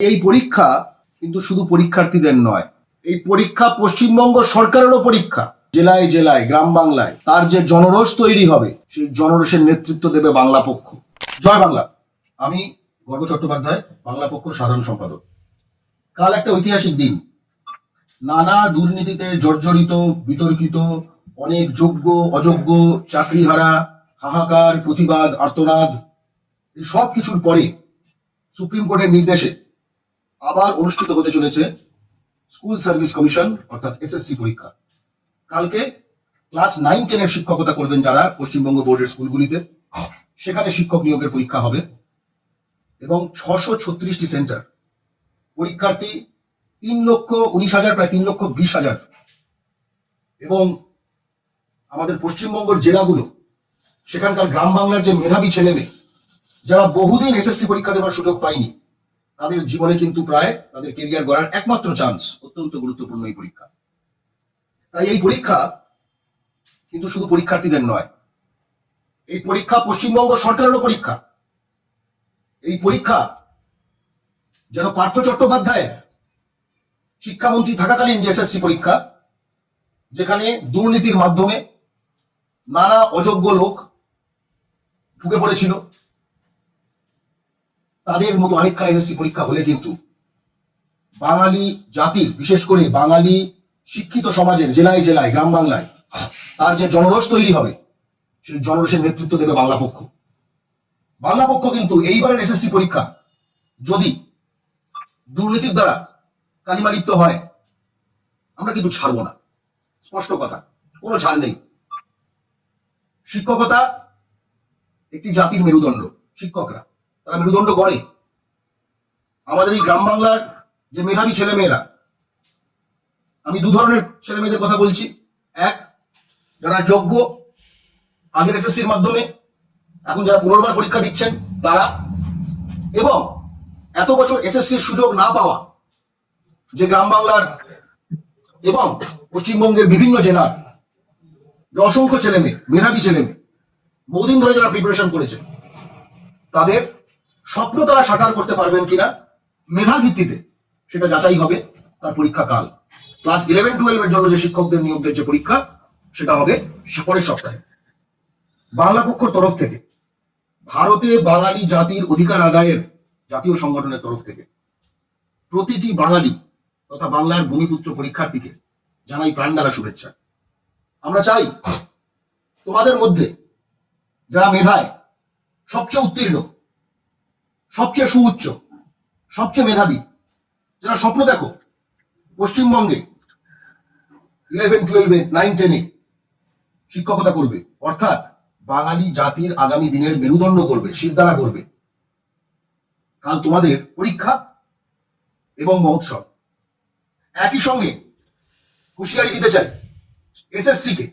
এই পরীক্ষা কিন্তু শুধু পরীক্ষার্থীদের নয়, এই পরীক্ষা পশ্চিমবঙ্গ সরকারেরও পরীক্ষা, জেলায় জেলায়, গ্রাম বাংলায়। তার যে জনরোষ তৈরি হবে, সেই জনরোষের নেতৃত্ব দেবে বাংলা পক্ষ। জয় বাংলা। আমি গর্ব চট্টোপাধ্যায়, বাংলা পক্ষ সাধারণ সম্পাদক। কাল একটা ঐতিহাসিক দিন। নানা দুর্নীতিতে জর্জরিত, বিতর্কিত, অনেক যোগ্য, অযোগ্য, চাকরিহারা, হাহাকার, প্রতিবাদ, আর্তনাদ সব কিছুর পরে সুপ্রিম কোর্টের নির্দেশে আবার অনুষ্ঠিত হতে চলেছে স্কুল সার্ভিস কমিশন, অর্থাৎ এসএসসি পরীক্ষা। কালকে ক্লাস নাইন টেনের শিক্ষকতা করবেন যারা পশ্চিমবঙ্গ বোর্ডের স্কুলগুলিতে। সেখানে শিক্ষক নিয়োগের পরীক্ষা হবে এবং ছশো ছত্রিশটি সেন্টার। পরীক্ষার্থী তিন লক্ষ উনিশ হাজার, প্রায় তিন লক্ষ বিশ হাজার। এবং আমাদের পশ্চিমবঙ্গের জেলাগুলো, সেখানকার গ্রাম বাংলার যে মেধাবী ছেলে মেয়ে যারা বহুদিন এসএসসি পরীক্ষা দেওয়ার সুযোগ পায়নি তাদের জীবনে কিন্তু প্রায় তাদের কেরিয়ার গড়ার একমাত্র চান্স অত্যন্ত গুরুত্বপূর্ণ এই পরীক্ষা। তাই এই পরীক্ষা কিন্তু শুধু পরীক্ষার্থীদের নয়, এই পরীক্ষা পশ্চিমবঙ্গ সরকারেরও পরীক্ষা। এই পরীক্ষা যেন পার্থ চট্টোপাধ্যায়ের শিক্ষামন্ত্রী থাকাকালীন যে এসএসসি পরীক্ষা, যেখানে দুর্নীতির মাধ্যমে নানা অযোগ্য লোক ঢুকে পড়েছিল তাদের মতো আরেকখানা এসএসসি পরীক্ষা হলে কিন্তু বাঙালি জাতির, বিশেষ করে বাঙালি শিক্ষিত সমাজের জেলায় জেলায়, গ্রাম বাংলায়, তার যে জনরোষ তৈরি হবে, সেই জনরোষের নেতৃত্ব দেবে বাংলা পক্ষ। বাংলা পক্ষ কিন্তু এইবারের এসএসসি পরীক্ষা যদি দুর্নীতির দ্বারা কালিমালিপ্ত হয়, আমরা কিন্তু ছাড়বো না। স্পষ্ট কথা, কোনো ছাড় নেই। শিক্ষকতা একটি জাতির মেরুদণ্ড, শিক্ষকরা। তারা মেরুদণ্ড গড়ে। আমাদের এই গ্রাম বাংলার যে মেধাবী ছেলেমেয়েরা, আমি দু ধরনের ছেলে মেয়েদের কথা বলছি। এক, যারা যোগ্য, আগের এসএসসির মাধ্যমে, এখন যারা পুনর্বার পরীক্ষা দিচ্ছেন, তারা। এবং এত বছর এসএসসির সুযোগ না পাওয়া যে গ্রাম বাংলার এবং পশ্চিমবঙ্গের বিভিন্ন জেলার যে অসংখ্য ছেলে মেয়ে মেধাবী ছেলে মেয়ে বহুদিন ধরে যারা প্রিপারেশন করেছে, তাদের স্বপ্ন তারা সাকার করতে পারবেন কিনা মেধার ভিত্তিতে সেটা যাচাই হবে তার পরীক্ষা কাল। ক্লাস ইলেভেন টুয়েলভ এর জন্য যে শিক্ষকদের নিয়োগের যে পরীক্ষা, সেটা হবে পরের সপ্তাহে। বাংলা পক্ষর তরফ থেকে, ভারতে বাঙালি জাতির অধিকার আদায়ের জাতীয় সংগঠনের তরফ থেকে প্রতিটি বাঙালি তথা বাংলার ভূমিপুত্র পরীক্ষার্থীকে জানাই প্রাণ দ্বারা শুভেচ্ছা। আমরা চাই তোমাদের মধ্যে যারা মেধায় সবচেয়ে উত্তীর্ণ সবচেয়ে সুউচ্চ, সবচেয়ে মেধাবী। যারা স্বপ্ন দেখো, পশ্চিমবঙ্গে ইলেভেন টুয়েলভে নাইন টেনে শিক্ষকতা করবে। অর্থাৎ বাঙালি জাতির আগামী দিনের মেরুদণ্ড করবে, শিরদাঁড়া করবে। কাল তোমাদের পরীক্ষা এবং মহোৎসব। একই সঙ্গে হুঁশিয়ারি দিতে চাই এসএসসি কে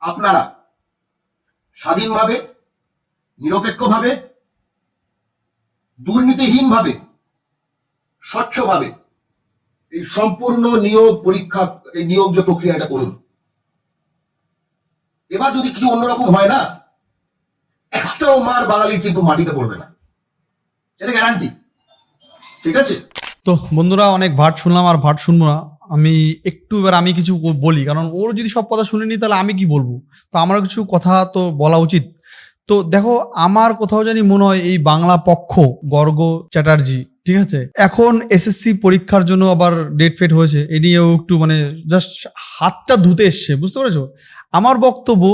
আপনারা স্বাধীনভাবে, নিরপেক্ষভাবে দুর্নীতিহীনভাবে, স্বচ্ছভাবে এই সম্পূর্ণ নিয়োগ পরীক্ষা, এই নিয়োগ যে প্রক্রিয়া, এটা করুন। এবার যদি কিছু অন্যরকম হয় না, একটাও মার বাঙালির কিন্তু মাটিতে পড়বে না। এটা গ্যারান্টি ঠিক আছে? তো বন্ধুরা, অনেক ভাট শুনলাম আর ভাট শুনব না। আমি একটু এবার আমি কিছু বলি, কারণ ওর যদি সব কথা শুনে নি, তাহলে আমি কি বলব? তো আমারও কিছু কথা তো বলা উচিত। তো দেখো, আমার কোথাও জানি মনে হয় এই বাংলা পক্ষ, গর্গ চ্যাটার্জি, ঠিক আছে? এখন এসএসসি পরীক্ষার জন্য আবার ডেট ফেট হয়েছে, এ নিয়েও একটু মানে জাস্ট হাতটা ধুতে এসছে, বুঝতে পেরেছ? আমার বক্তব্য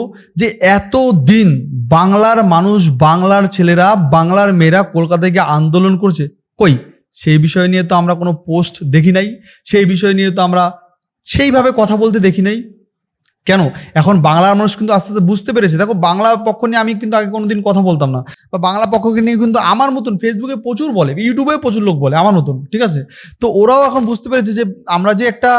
যে এত দিন বাংলার মানুষ, বাংলার ছেলেরা, বাংলার মেয়েরা কলকাতায় গিয়ে আন্দোলন করছে, কই? সেই বিষয় নিয়ে তো আমরা কোনো পোস্ট দেখি নাই, সেই বিষয় নিয়ে তো আমরা সেইভাবে কথা বলতে দেখি নাই। কেন? এখন বাংলার মানুষ কিন্তু আস্তে আস্তে বুঝতে পেরেছে। দেখো, বাংলা পক্ষ নিয়ে আমি কিন্তু আগে কোনোদিন কথা বলতাম না। বা বাংলা পক্ষকে নিয়ে কিন্তু আমার মতন ফেসবুকে প্রচুর বলে ইউটিউবে প্রচুর লোক বলে, আমার মতন, ঠিক আছে? তো ওরাও এখন বুঝতে পেরেছে যে আমরা যে একটা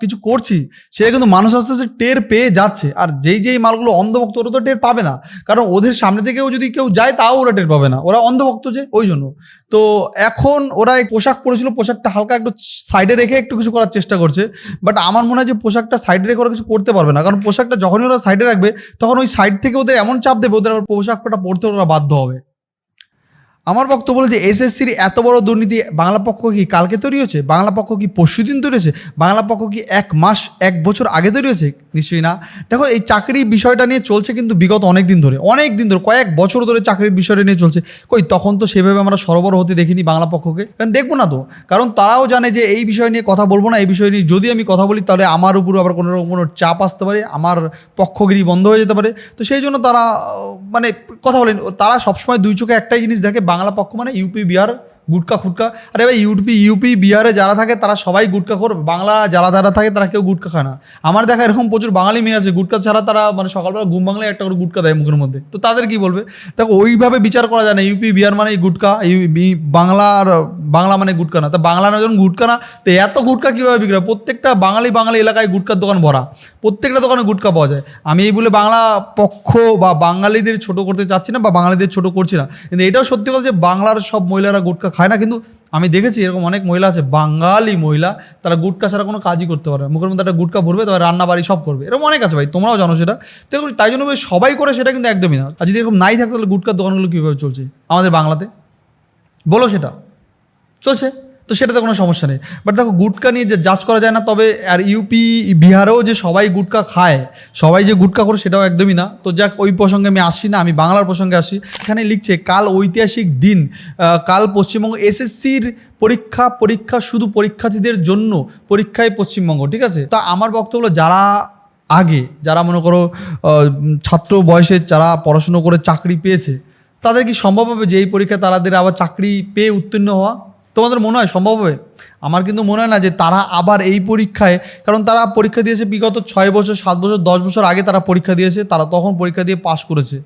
কিছু করছি সেটা কিন্তু মানুষ আস্তে আস্তে টের পেয়ে যাচ্ছে। আর যেই যেই মালগুলো অন্ধভক্ত, ওরা তো টের পাবে না। কারণ ওদের সামনে থেকেও যদি কেউ যায়, তাও ওরা টের পাবে না। ওরা অন্ধভক্ত যে, ওই জন্য। তো এখন ওরা এই পোশাক পরেছিল, পোশাকটা হালকা একটু সাইডে রেখে একটু কিছু করার চেষ্টা করছে। বাট আমার মনে হয় যে পোশাকটা সাইডে রেখে ওরা কিছু করতে পারবে না। কারণ পোশাকটা যখনই ওরা সাইডে রাখবে, তখন ওই সাইড থেকে ওদের এমন চাপ দেবে, ওদের আবার পোশাকটা পরতে ওরা বাধ্য হবে। আমার বক্তব্য হলো যে এসএসসির এত বড় দুর্নীতি বাংলা পক্ষ কি কালকে তৈরি হয়েছে? বাংলা পক্ষ কি পরশু দিন তৈরি হয়েছে? বাংলা পক্ষ কি এক মাস, এক বছর আগে তৈরি হয়েছে? নিশ্চয়ই না। দেখো, এই চাকরি বিষয়টা নিয়ে চলছে কিন্তু বিগত অনেক দিন ধরে অনেক দিন ধরে, কয়েক বছর ধরে চাকরির বিষয়টা নিয়ে চলছে। কই, তখন তো সেভাবে আমরা সরবরাহ হতে দেখিনি বাংলা পক্ষকে। কারণ দেখব না তো। কারণ তারাও জানে যে এই বিষয় নিয়ে কথা বলব না, এই বিষয় নিয়ে যদি আমি কথা বলি তাহলে আমার উপর আবার কোনো রকম কোনো চাপ আসতে পারে, আমার পক্ষগিরি বন্ধ হয়ে যেতে পারে। তো সেই জন্য তারা মানে কথা বলেন, তারা সবসময় দুই চোখে একটাই জিনিস দেখে বাংলা পক্ষ মানে ইউপি বিহার গুটকা খুটকা আরে ভাই ইউপি ইউপি বিহারে যারা থাকে, তারা সবাই গুটকা খোর। বাংলা যারা যারা থাকে, তারা কেউ গুটকা খায় না। আমার দেখা এরকম প্রচুর বাঙালি মেয়ে আছে, গুটকা ছাড়া তারা মানে সকালবেলা ঘুম বাংলায় একটা করে গুটকা দেয় মুখের মধ্যে। তো তাদের কি বলবে? দেখো, ওইভাবে বিচার করা যায় না। ইউপি বিহার মানে গুটকা ইউ- বি- বাংলার বাংলা মানে গুটকা না। তা বাংলা না যখন গুটকা না, তো এত গুটকা কীভাবে বিক্রি হয়? প্রত্যেকটা বাঙালি বাঙালি এলাকায় গুটকার দোকান ভরা। প্রত্যেকটা দোকানে গুটকা পাওয়া যায়। আমি এই বলে বাংলা পক্ষ বা বাঙালিদের ছোট করতে চাচ্ছি না বা বাঙালিদের ছোট করছি না। কিন্তু এটাও সত্যি কথা যে বাংলার সব মহিলারা গুটকা খায় না, কিন্তু আমি দেখেছি এরকম অনেক মহিলা আছে, বাঙালি মহিলা, তারা গুটকা ছাড়া কোনো কাজই করতে পারে মুখের মধ্যে একটা গুটকা ভরবে তোমার রান্না বাড়ি সব করবে। এরকম অনেক আছে ভাই, তোমরাও জানো সেটা। তো তাই জন্য সবাই করে সেটা কিন্তু একদমই না। আর যদি এরকম নাই থাকে তাহলে গুটকার দোকানগুলো কীভাবে চলছে আমাদের বাংলাতে? বলো সেটা। চলছে। তো সেটাতে কোনো সমস্যা নেই। বাট দেখো, গুটকা নিয়ে যে জাজ করা যায় না, তবে আর ইউপি বিহারেও যে সবাই গুটকা খায়, সবাই যে গুটকা করে সেটাও একদমই না। তো যাক, ওই প্রসঙ্গে আমি আসছি না, আমি বাংলার প্রসঙ্গে আসি এখানে লিখছে, কাল ঐতিহাসিক দিন কাল পশ্চিমবঙ্গ এসএসসির পরীক্ষা পরীক্ষা শুধু পরীক্ষার্থীদের জন্য, পরীক্ষায় পশ্চিমবঙ্গ, ঠিক আছে? তা আমার বক্তব্য যারা আগে, যারা মনে করো ছাত্র বয়সে যারা পড়াশুনো করে চাকরি পেয়েছে, তাদের কি সম্ভব হবে যে এই পরীক্ষায় তাদের আবার চাকরি পেয়ে উত্তীর্ণ হওয়া? তোমাদের মনে হয় সম্ভব হবে? আমার কিন্তু মনে হয় না যে তারা আবার এই পরীক্ষায়, কারণ তারা পরীক্ষা দিয়েছে বিগত ছয় বছর, সাত বছর, দশ বছর আগে তারা পরীক্ষা দিয়েছে, তারা তখন পরীক্ষা দিয়ে পাশ করেছে।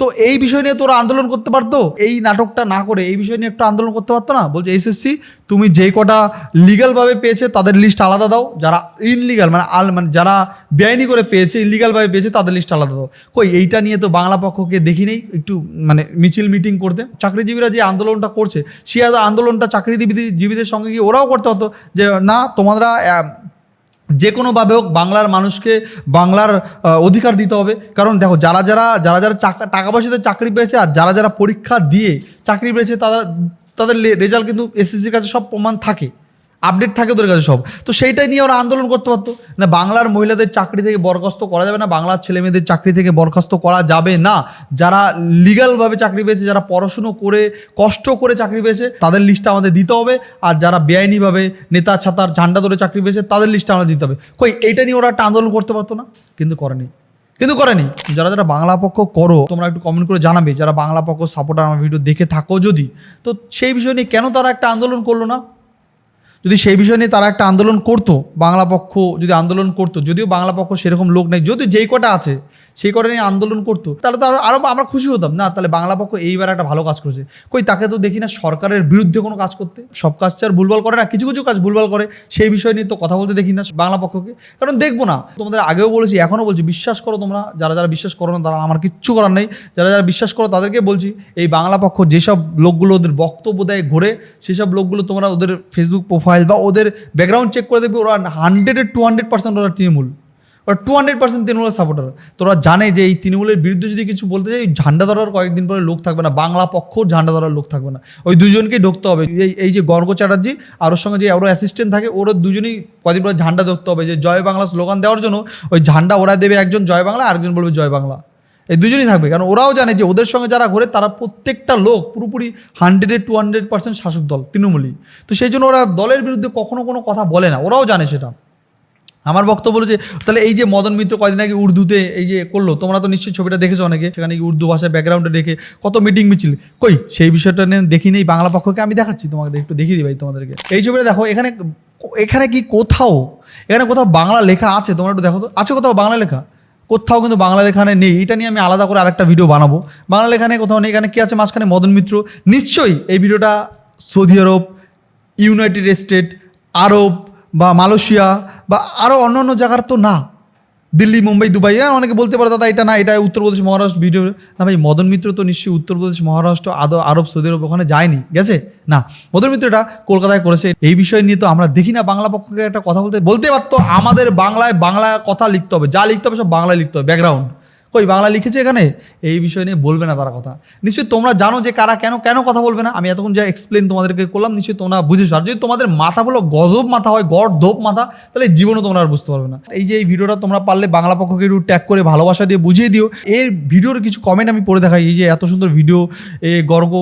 তো এই বিষয় নিয়ে তোরা আন্দোলন করতে পারতো? এই নাটকটা না করে এই বিষয় নিয়ে একটা আন্দোলন করতে পারতো না? বলছে এসএসসি তুমি যেই কটা লিগালভাবে পেয়েছে তাদের লিস্ট আলাদা দাও। যারা ইনলিগাল মানে আল মানে যারা বেআইনি করে পেয়েছে ইলিগালভাবে পেয়েছে, তাদের লিস্ট আলাদা দাও। কই, এইটা নিয়ে তো বাংলা পক্ষকে দেখি নেই, একটু মানে মিছিল মিটিং করতে। চাকরিজীবীরা যে আন্দোলনটা করছে সে আন্দোলনটা চাকরিজীবী জীবীদের সঙ্গে গিয়ে ওরাও করতে হতো যে, না তোমরা যে কোনোভাবে হোক বাংলার মানুষকে বাংলার অধিকার দিতে হবে। কারণ দেখো, যারা যারা যারা যারা টাকা পয়সাতে চাকরি পেয়েছে আর যারা যারা পরীক্ষা দিয়ে চাকরি পেয়েছে তারা তাদের রেজাল্ট কিন্তু এসএসসির কাছে সব প্রমাণ থাকে। আপডেট থাকে ওদের কাছে সব। তো সেইটাই নিয়ে ওরা আন্দোলন করতে পারতো। না, বাংলার মহিলাদের চাকরি থেকে বরখাস্ত করা যাবে না, বাংলার ছেলে মেয়েদের চাকরি থেকে বরখাস্ত করা যাবে না। যারা লিগালভাবে চাকরি পেয়েছে, যারা পড়াশুনো করে, কষ্ট করে চাকরি পেয়েছে, তাদের লিস্টটা আমাদের দিতে হবে। আর যারা বেআইনিভাবে নেতা ছাতার ঝান্ডা ধরে চাকরি পেয়েছে, তাদের লিস্টটা আমাদের দিতে হবে। কই, এইটা নিয়ে ওরা একটা আন্দোলন করতে পারতো না? কিন্তু করেনি। কিন্তু করেনি। যারা যারা বাংলা পক্ষ করো, তোমরা একটু কমেন্ট করে জানাবে। যারা বাংলা পক্ষ সাপোর্টার আমার ভিডিও দেখে থাকো যদি। তো সেই বিষয় নিয়ে কেন তারা একটা আন্দোলন করল না? যদি সেই বিষয় নিয়ে তারা একটা আন্দোলন করতো, বাংলা পক্ষ যদি আন্দোলন করতো, যদিও বাংলা পক্ষ সেরকম লোক নেই, যদি যেই কটা আছে সেই কটা নিয়ে আন্দোলন করতো, তাহলে তো আরও আরও আমরা খুশি হতাম। না, তাহলে বাংলা পক্ষ এইবার একটা ভালো কাজ করেছে। কই, তাকে তো দেখি না সরকারের বিরুদ্ধে কোনো কাজ করতে। সব কাজ আর ভুলভাল করে না, কিছু কিছু কাজ ভুলভাল করে। সেই বিষয় নিয়ে তো কথা বলতে দেখি না বাংলা পক্ষকে। কারণ দেখব না, তোমাদের আগেও বলেছি, এখনও বলছি, বিশ্বাস করো তোমরা, যারা যারা বিশ্বাস করো না, তারা আমার কিচ্ছু করার নেই। যারা যারা বিশ্বাস করো, তাদেরকে বলছি, এই বাংলা পক্ষ যেসব লোকগুলো ওদের বক্তব্য দেয় ঘুরে, সেসব লোকগুলো তোমরা ওদের ফেসবুক প্রোফাইল বা ওদের ব্যাকগ্রাউন্ড চেক করে দেখবে ওরা হান্ড্রেডে টু হান্ড্রেড পার্সেন্ট ওরা তৃণমূল। ওরা টু হান্ড্রেড পার্সেন্ট তৃণমূলের সাপোর্টার তোরা জানে যে এই তৃণমূলের বিরুদ্ধে যদি কিছু বলতে চাই, ঝান্ডা ধরার কয়েকদিন পরে লোক থাকবে না, বাংলা পক্ষও ঝান্ডা ধরার লোক থাকবে না। ওই দুজনকেই ঢুকতে হবে। এই এই যে গর্গ চ্যাটার্জি আর ওর সঙ্গে যে ওর অ্যাসিস্ট্যান্ট থাকে ওরা দুজনেই কদিন পরে ঝান্ডা ধরতে হবে। যে জয় বাংলা স্লোগান দেওয়ার জন্য ওই ঝান্ডা ওরা দেবে একজন জয় বাংলা, আরেকজন বলবে জয় বাংলা। এই দুজনই থাকবে। কারণ ওরাও জানে যে ওদের সঙ্গে যারা ঘোরে, তারা প্রত্যেকটা লোক পুরোপুরি হান্ড্রেডে টু হান্ড্রেড পার্সেন্ট শাসক দল, তৃণমূলই। তো সেই জন্য ওরা দলের বিরুদ্ধে কখনো কোনো কথা বলে না। ওরাও জানে সেটা। আমার বক্তব্য হলো যে, তাহলে এই যে মদন মিত্র কয়দিন আগে উর্দুতে এই যে করল, তোমরা তো নিশ্চয়ই ছবিটা দেখেছ অনেকে, সেখানে কি উর্দু ভাষায় ব্যাকগ্রাউন্ডে রেখে কত মিটিং মিছিল। কই, সেই বিষয়টা নিয়ে দেখি নেই, বাংলা পক্ষকে আমি দেখাচ্ছি, তোমাকে একটু দেখিয়ে দিই ভাই তোমাদেরকে। এই ছবিটা দেখো, এখানে এখানে কি কোথাও, এখানে কোথাও বাংলা লেখা আছে, তোমরা একটু দেখো তো। আছে কোথাও বাংলা লেখা? কোথাও কিন্তু বাংলা লেখানে নেই। এটা নিয়ে আমি আলাদা করে আরেকটা ভিডিও বানাবো। বাংলা লেখানে কোথাও নেই, এখানে কী আছে মাঝখানে? মদন মিত্র। নিশ্চয়ই এই ভিডিওটা Saudi Arab United State Arab বা মালয়েশিয়া বা আরও অন্য অন্য জায়গার তো না। দিল্লি, মুম্বাই, দুবাই হ্যাঁ অনেকে বলতে পারো, দাদা, এটা না, এটা উত্তরপ্রদেশ মহারাষ্ট্র, ভিডিও না ভাই, মদন মিত্র তো নিশ্চয়ই উত্তরপ্রদেশ মহারাষ্ট্র, আদৌ আরব, সৌদি আরব ওখানে যায়নি, গেছে? না। মদন মিত্র এটা কলকাতায় করেছে, এই বিষয় নিয়ে তো আমরা দেখি না, বাংলা পক্ষকে একটা কথা বলতে বলতে পারতো, আমাদের বাংলায় বাংলা কথা লিখতে হবে, যা লিখতে হবে সব বাংলায় লিখতে হবে ব্যাকগ্রাউন্ড কই, বাংলা লিখেছে এখানে? এই বিষয় নিয়ে বলবে না তারা কথা। নিশ্চয়ই তোমরা জানো যে কারা কেন কেন কথা বলবে না? আমি এতক্ষণ যা এক্সপ্লেন তোমাদেরকে করলাম, নিশ্চয়ই তোমরা বুঝেছ। আর যদি তোমাদের মাথা বলো, গজব মাথা হয়, গড় ধোপ মাথা, তাহলে জীবনও তোমরা আর বুঝতে পারবে না। এই যে এই ভিডিওটা তোমরা পারলে বাংলা পক্ষকে একটু ট্যাগ করে ভালোবাসা দিয়ে বুঝিয়ে দিও। এর ভিডিওর কিছু কমেন্ট আমি পড়ে দেখাই। এই যে এত সুন্দর ভিডিও এ গর্গ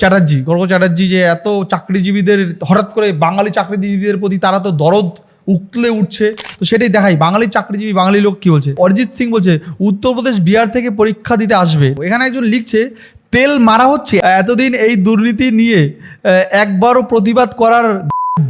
চ্যাটার্জি গর্গ চ্যাটার্জি যে এত চাকরিজীবীদের, হঠাৎ করে বাঙালি চাকরিজীবীদের প্রতি তারা তো দরদ উঠলে উঠছে। তো সেটাই দেখাই। বাঙালি চাকরিজীবী, বাঙালি লোক কি বলছে? অরিজিৎ সিং বলছে উত্তরপ্রদেশ বিহার থেকে পরীক্ষা দিতে আসবে। এখানে একজন লিখছে, তেল মারা হচ্ছে। এতদিন এই দুর্নীতি নিয়ে একবারও প্রতিবাদ করার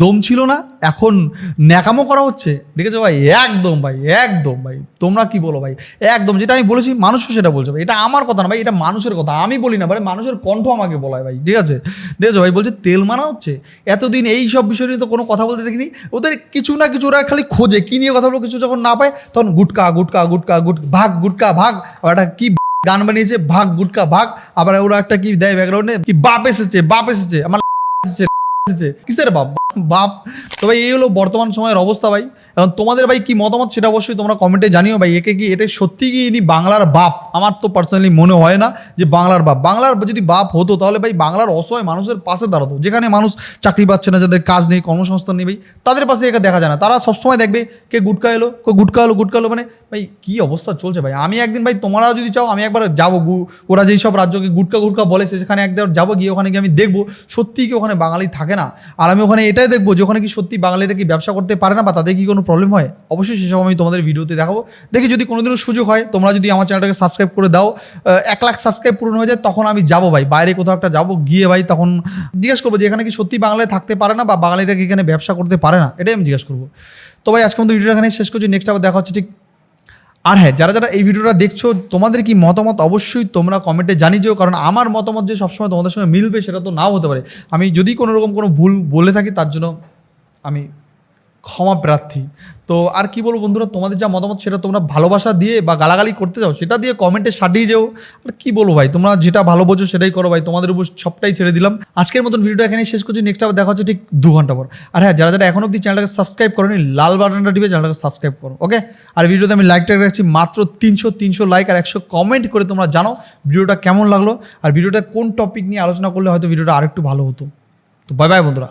দম ছিল না, এখন ন্যাকামো করা হচ্ছে। দেখেছ ভাই? একদম ভাই একদম ভাই। তোমরা কি বলো ভাই? একদম, যেটা আমি বলেছি, মানুষও সেটা বলছে ভাই। এটা আমার কথা না ভাই, এটা মানুষের কথা। আমি বলি না ভাই, মানুষের কণ্ঠ আমাকে বলায় ভাই। ঠিক আছে? দেখেছ ভাই, বলছে তেল মানা হচ্ছে? এতদিন এই সব বিষয় নিয়ে তো কোনো কথা বলতে দেখিনি। ওদের কিছু না কিছু ওরা খালি খোঁজে। কি নিয়ে কথা বলো কিছু যখন না পায়, তখন গুটকা গুটকা গুটকা, গুট, ভাগ, গুটকা, ভাগ। একটা কি গান বানিয়েছে, ভাগ, গুটকা, ভাগ। আবার ওরা একটা কি দেয় ব্যাকগ্রাউন্ডে কি বাপ এসেছে বাপ এসেছে। আমার কিসের বাপ? বাপ। তো ভাই, এই হলো বর্তমান সময়ের অবস্থা ভাই। এখন তোমাদের ভাই কি মতামত সেটা অবশ্যই তোমরা কমেন্টে জানিও ভাই। একে কি, এটা সত্যি কি ইনি বাংলার বাপ? আমার তো পার্সোনালি মনে হয় না যে বাংলার বাপ। বাংলার যদি বাপ হতো, তাহলে ভাই বাংলার অসহায় মানুষের পাশে দাঁড়াতো। যেখানে মানুষ চাকরি পাচ্ছে না, যাদের কাজ নেই, কর্মসংস্থান নেই ভাই, তাদের পাশে একে দেখা যায় না। তারা সবসময় দেখবে, কে গুটকা এলো, কে গুটকা এলো গুটকা এলো মানে ভাই, কি অবস্থা চলছে ভাই? আমি একদিন ভাই, তোমরা যদি চাও, আমি একবার যাব ওরা যেই সব রাজ্যকে গুটকা গুটকা বলে, সেখানে একবার যাব গিয়ে, ওখানে গিয়ে আমি দেখব। সত্যি কি ওখানে বাঙালি থাকে না? আর আমি ওখানে এটাই দেখব যে ওখানে কি সত্যি বাঙালিরা কি ব্যবসা করতে পারে না বা তাদের কি কোনো প্রবলেম হয়? অবশ্যই সেসব আমি তোমাদের ভিডিওতে দেখাবো। দেখি যদি কোনোদিনও সুযোগ হয়, তোমরা যদি আমার চ্যানেলটাকে সাবস্ক্রাইব করে দাও। এক লাখ সাবস্ক্রাইব পূরণ হয়ে যায়, তখন আমি যাব ভাই। বাইরে কোথাও একটা যাব, গিয়ে ভাই তখন জিজ্ঞেস করব যে এখানে কি সত্যি বাংলায় থাকতে পারে না বা বাঙালিরা কি এখানে ব্যবসা করতে পারে না? এটাই আমি জিজ্ঞেস করব। তো ভাই আজকে মতো ভিডিওটা এখানে শেষ করছি। নেক্সট আবার দেখা হচ্ছে ঠিক আর হ্যাঁ যারা যারা এই ভিডিওটা দেখছ, তোমাদের কি মতামত? অবশ্যই তোমরা কমেন্টে জানিয়েও কারণ আমার মতামত যে সবসময় তোমাদের সঙ্গে মিলবে সেটা তো নাও হতে পারে। আমি যদি কোনো রকম কোনো ভুল বলে থাকি, তার জন্য আমি ক্ষমা প্রার্থী। তো আর কি বলব বন্ধুরা, তোমাদের যা মতামত সেটা তোমরা ভালোবাসা দিয়ে বা গালাগালি করতে যাও সেটা দিয়ে কমেন্টে সাটিয়ে যাও। আর কি বলব ভাই, তোমরা যেটা ভালো বোঝো সেটাই করো ভাই, তোমাদের উপর সবটাই ছেড়ে দিলাম। আজকের মতন ভিডিওটা এখানে শেষ করছি নেক্সট আবার দেখা হচ্ছে ঠিক দু ঘণ্টা পর। আর হ্যাঁ যারা যারা এখন অব্দি চ্যানেলটাকে সাবস্ক্রাইব করোনি, লাল বাটনটা টিপে চ্যানেলটাকে সাবস্ক্রাইব করো ওকে আর ভিডিওতে আমি লাইকটা রাখছি, মাত্র তিনশো তিনশো লাইক আর একশো কমেন্ট করে তোমরা জানো ভিডিওটা কেমন লাগল। আর ভিডিওটা কোন টপিক নিয়ে আলোচনা করলে হয়তো ভিডিওটা আরেকটু ভালো হতো। তো বাই বাই বন্ধুরা।